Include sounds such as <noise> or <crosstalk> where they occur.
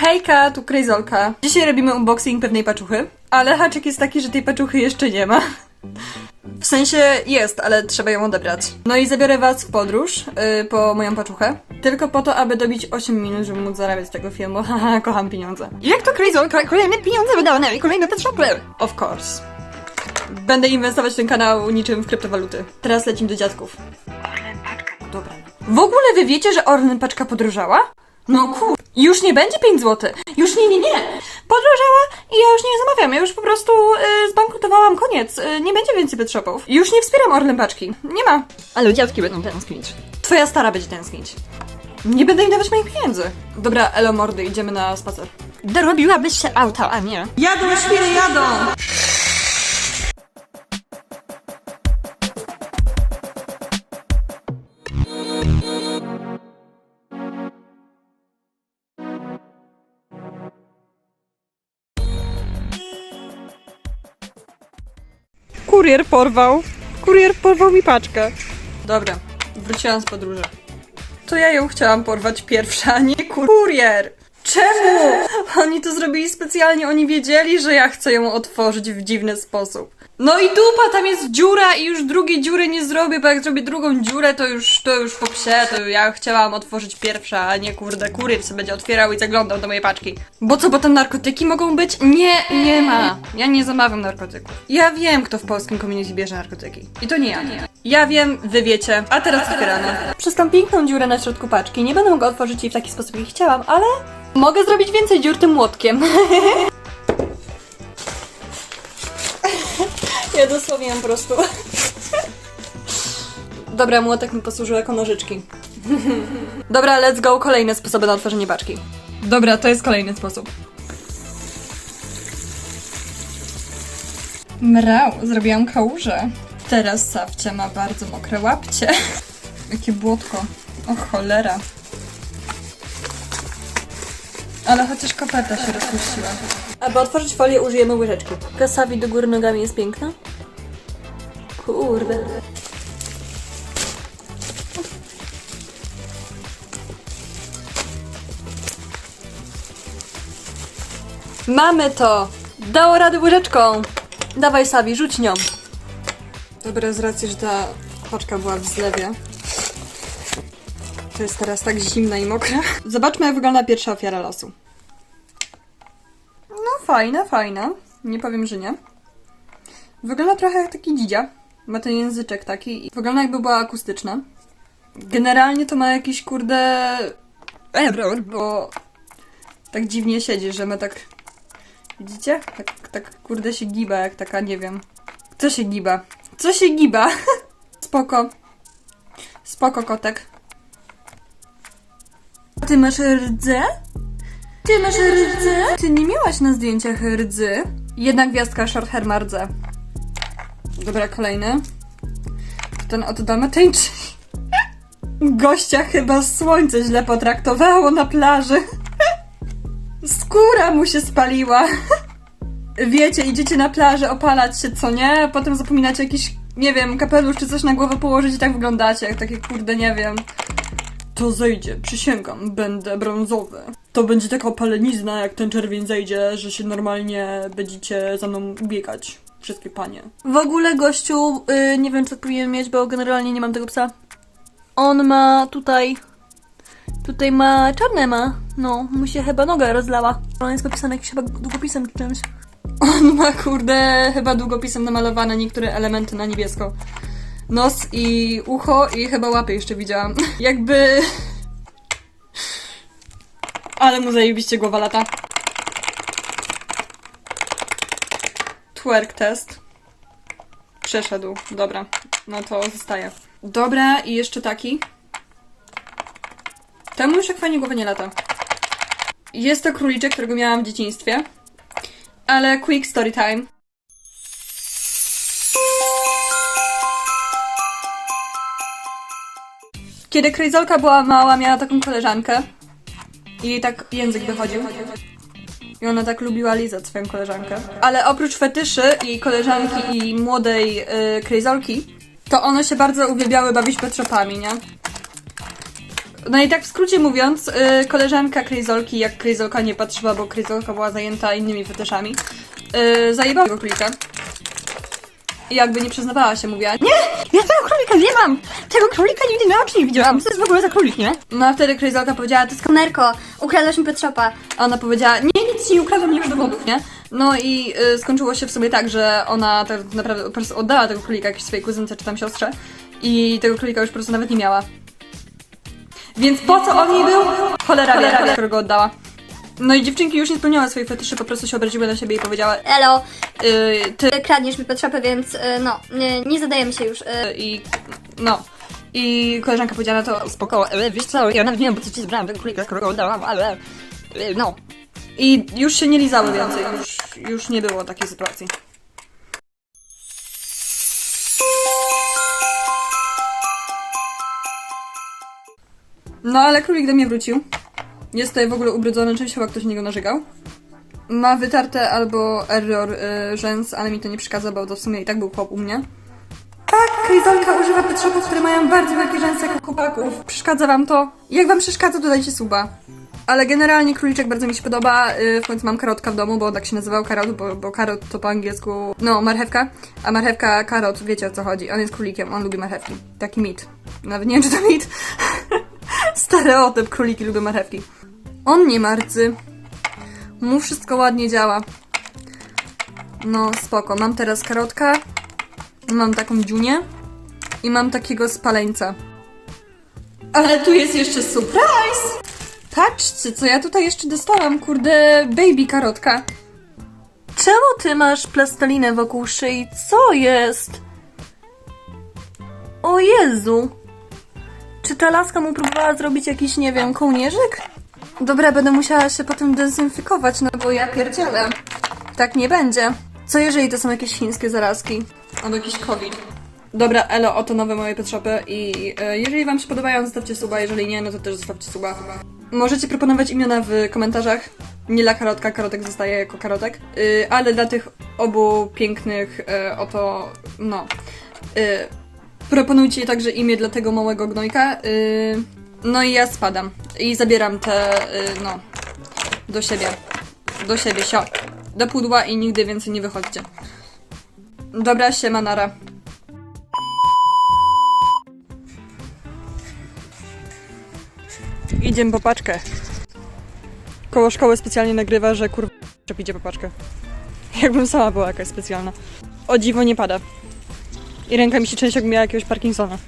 Hejka, tu Krejzolka. Dzisiaj robimy unboxing pewnej paczuchy, ale haczyk jest taki, że tej paczuchy jeszcze nie ma. W sensie jest, ale trzeba ją odebrać. No i zabiorę was w podróż yy, po moją paczuchę. Tylko po to, aby dobić 8 minut, żeby móc zarabiać z tego filmu. <laughs> Haha, kocham pieniądze. Jak to Krejzolka? Kolejne pieniądze wydawane i kolejne pet shopy. Of course. Będę inwestować w ten kanał niczym w kryptowaluty. Teraz lecimy do dziadków. Orlen paczka, dobra. W ogóle wy wiecie, że Orlen paczka podróżała? No kur... Już nie będzie 5 zł. Już nie, nie, nie. Podróżała i ja już nie zamawiam. Ja już po prostu y, zbankrutowałam. Koniec. Y, nie będzie więcej pet shopów. Już nie wspieram Orlen paczki. Nie ma. Ale dziadki będą tęsknić. Twoja stara będzie tęsknić. Nie będę im dawać moich pieniędzy. Dobra, elo mordy, idziemy na spacer. Dorobiłabyś się auto, a nie. Jadą, świry, jadą! Kurier porwał. Kurier porwał mi paczkę. Dobra, wróciłam z podróży. To ja ją chciałam porwać pierwsza, a nie kur- kurier. Czemu? Oni to zrobili specjalnie, oni wiedzieli, że ja chcę ją otworzyć w dziwny sposób. No i dupa, tam jest dziura i już drugiej dziury nie zrobię, bo jak zrobię drugą dziurę, to już, to już po psie, to ja chciałam otworzyć pierwsza, a nie kurde, kurier sobie będzie otwierał i zaglądał do mojej paczki. Bo co, bo tam narkotyki mogą być? Nie, nie ma. Ja nie zamawiam narkotyków. Ja wiem, kto w polskim community bierze narkotyki. I to nie ja. Ja wiem, wy wiecie. A teraz otwieramy. Przez tą piękną dziurę na środku paczki nie będę mogła otworzyć jej w taki sposób, jak chciałam, ale mogę zrobić więcej dziur tym młotkiem. <laughs> Ja dosłownie po prostu. Dobra, młotek mi posłużył jako nożyczki. Dobra, let's go. Kolejne sposoby na otworzenie paczki. Dobra, to jest kolejny sposób. Mrał, zrobiłam kałużę. Teraz Sawcia ma bardzo mokre łapcie. Jakie błotko. O cholera. Ale chociaż koperta się rozpuściła. Aby otworzyć folię użyjemy łyżeczki. Kasawi do góry nogami jest piękna? Kurde. Mamy to! Dało radę łyżeczką! Dawaj Sawi, rzuć nią. Dobra, z racji, że ta paczka była w zlewie. To jest teraz tak zimna i mokra. Zobaczmy, jak wygląda pierwsza ofiara losu. No fajna, fajna. Nie powiem, że nie. Wygląda trochę jak taki dzidzia. Ma ten języczek taki wygląda jakby była akustyczna. Generalnie to ma jakiś kurde... Error, bo tak dziwnie siedzi, że ma tak... Widzicie? Tak, tak kurde się giba, jak taka, nie wiem. Co się giba? Co się giba? <laughs> Spoko. Spoko, kotek. Ty masz rdze? Ty masz rdzy? Ty nie miałaś na zdjęciach rdzy. Jedna gwiazdka short hair rdze. Dobra, kolejny. Ten oto dalmatyńczyk. Gościa chyba słońce źle potraktowało na plaży. Skóra mu się spaliła. Wiecie, idziecie na plażę opalać się, co nie? Potem zapominacie jakiś, nie wiem, kapelusz czy coś na głowę położyć i tak wyglądacie, jak takie kurde, nie wiem. To zejdzie, przysięgam, będę brązowy. To będzie taka opalenizna, jak ten czerwień zejdzie, że się normalnie będziecie za mną ubiegać. Wszystkie panie. W ogóle, gościu, yy, nie wiem, co powinien mieć, bo generalnie nie mam tego psa. On ma tutaj... Tutaj ma... czarne ma. No, mu się chyba noga rozlała. On jest podpisany jakimś chyba długopisem czy czymś. On ma, kurde, chyba długopisem namalowane niektóre elementy na niebiesko nos i ucho i chyba łapy jeszcze widziałam. <laughs> Jakby... Ale mu zajebiście głowa lata. Twerk test. Przeszedł. Dobra. No to zostaje. Dobra, i jeszcze taki. Temu już jak fajnie głowa nie lata. Jest to króliczek, którego miałam w dzieciństwie. Ale quick story time. Kiedy Krejzolka była mała, miała taką koleżankę. I jej tak język wychodził. I ona tak lubiła lizać swoją koleżankę. Ale oprócz fetyszy jej koleżanki i młodej y, Krejzolki, to one się bardzo uwielbiały bawić petrzopami, nie? No i tak w skrócie mówiąc, y, koleżanka Krejzolki, jak Krejzolka nie patrzyła, bo Krejzolka była zajęta innymi fetyszami, y, zajebała tego królika. I jakby nie przyznawała się, mówiła, nie! Ja tego królika nie mam! Tego królika nigdy na oczy nie widziałam. Co to jest w ogóle za królik, nie? No a wtedy Krejzolka powiedziała, to jest Konerko, ukradłaś mi Pet Shopa. A ona powiedziała, nie, nic ci nie ukradłam, nie masz dowodów, nie? No i y, skończyło się w sobie tak, że ona tak naprawdę po prostu oddała tego królika jakiejś swojej kuzynce czy tam siostrze i tego królika już po prostu nawet nie miała. Więc po co on jej był? Cholera, cholera wie, którego oddała. No i dziewczynki już nie spełniały swoich fetyszy, po prostu się obraziły na siebie i powiedziały, Elo, y, ty kradniesz mi Shopy, więc y, no, nie, nie zadajemy się już. Y, i no. I koleżanka powiedziała na to spoko, e, wiesz co, ja nawet nie wiem, po co ci zbrałam tego królika, skoro go oddałam, ale... e, No. i już się nie lizały więcej, już, już nie było takiej sytuacji. No ale królik do mnie wrócił. Jest tutaj w ogóle ubrudzony czymś, chyba ktoś niego narzekał. Ma wytarte albo error y, rzęs, ale mi to nie przeszkadza, bo to w sumie i tak był chłop u mnie. Tak, Kajzolka używa petrzopów, które mają bardzo wielkie rzęsy jak u chłopaków. Przeszkadza wam to? Jak wam przeszkadza, to dajcie suba. Ale generalnie króliczek bardzo mi się podoba. y, W końcu mam karotka w domu, bo tak się nazywał karot, bo, bo karot to po angielsku, no, marchewka. A marchewka, karot, wiecie o co chodzi. On jest królikiem, on lubi marchewki. Taki mit. Nawet nie wiem, czy to mit. <laughs> Stereotyp, króliki lubią marchewki. On nie marcy. Mu wszystko ładnie działa. No, spoko. Mam teraz karotka. Mam taką dziunię. I mam takiego spaleńca. Ale tu jest jeszcze surprise! Patrzcie, co ja tutaj jeszcze dostałam, kurde, baby karotka. Czemu ty masz plastelinę wokół szyi? Co jest? O Jezu! Czy ta laska mu próbowała zrobić jakiś, nie wiem, kołnierzyk? Dobra, będę musiała się potem dezynfekować, no bo ja pierdzielę. Tak nie będzie. Co jeżeli to są jakieś chińskie zarazki? Albo jakiś COVID? Dobra, elo, oto nowe moje petshopy i e, jeżeli wam się podobają, zostawcie suba, jeżeli nie, no to też zostawcie suba. Możecie proponować imiona w komentarzach. Nie dla karotka, karotek zostaje jako karotek, y, ale dla tych obu pięknych, y, oto, no, y, proponujcie także imię dla tego małego gnojka. Y, no i ja spadam i zabieram te, y, no, do siebie, do siebie, sio, do pudła i nigdy więcej nie wychodźcie. Dobra, siema, nara. Idziemy po paczkę. Koło szkoły specjalnie nagrywa, że kurwa idzie po paczkę. <laughs> Jakbym sama była jakaś specjalna. O dziwo nie pada. I ręka mi się część jak miała jakiegoś Parkinsona.